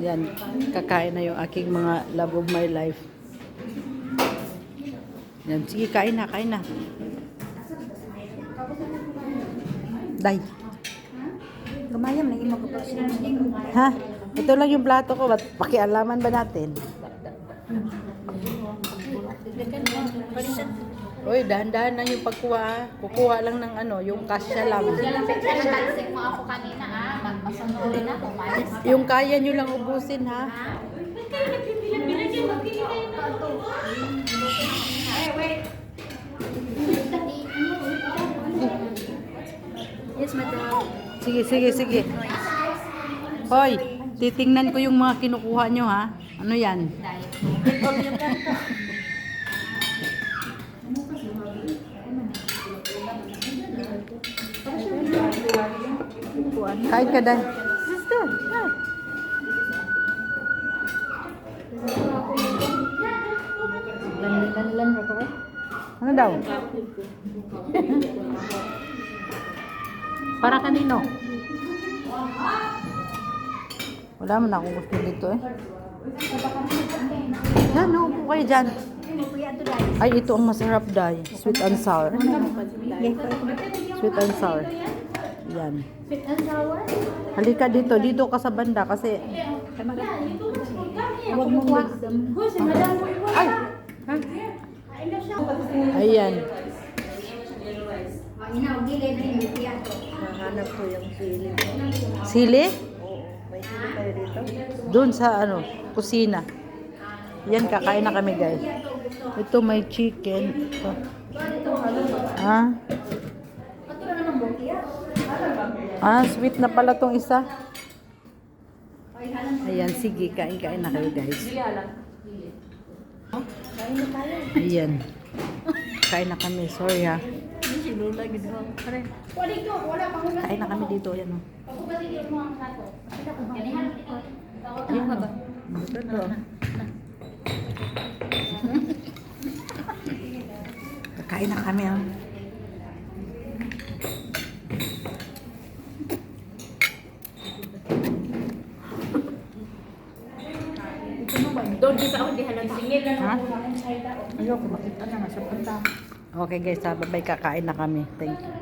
Yan, kakain na yung aking mga love of my life. Yan, sige, kain na, kain na. Day. Gumayam na imo Ha? Ito lang yung plato ko. Ba't pakialaman ba natin? Uy, dahan-dahan lang yung pagkuha. ah. Kukuha lang ng ano, yung kasya lang. Nalasing mo ako kanina ah. Magpasunurin ako. Malas ka. Yung kaya nyo lang ubusin, ha? Yes, madam. Sige, sige, sige. Hoy, titingnan ko yung mga kinukuha nyo, ha? Ano yan? Kain ka dahil. Sister, ha? Lan-lan ra ko. Ano daw? Para kanino? Wala man akong gusto dito eh. Yan, naupo kayo dyan. Ay, ito ang masarap dahil. Sweet and sour. Sweet and sour. Yan. Sweet and sour? Halika dito. Dito ka sa banda kasi... Huwag mo wisdom. Ay! Ha? Ayan. Tiyan ko. Yung sili. Sili? May sili kayo dito? Doon sa ano, kusina. Yan, kakain na kami guys. Ito may chicken. Ito. Ah? Ah, sweet na pala tong isa. Ayan, sige, kain-kain na kayo guys. Ayan. Kain na kami, sorry ha. Kain na kami dito, ayan oh. Ayun ka ba? Ito. Kakain na kami ah. Doon di sa di halang singil. Ha? Ayoko, makita na nga sa punta. Okay guys, ha, bye kakain na kami. Thank you.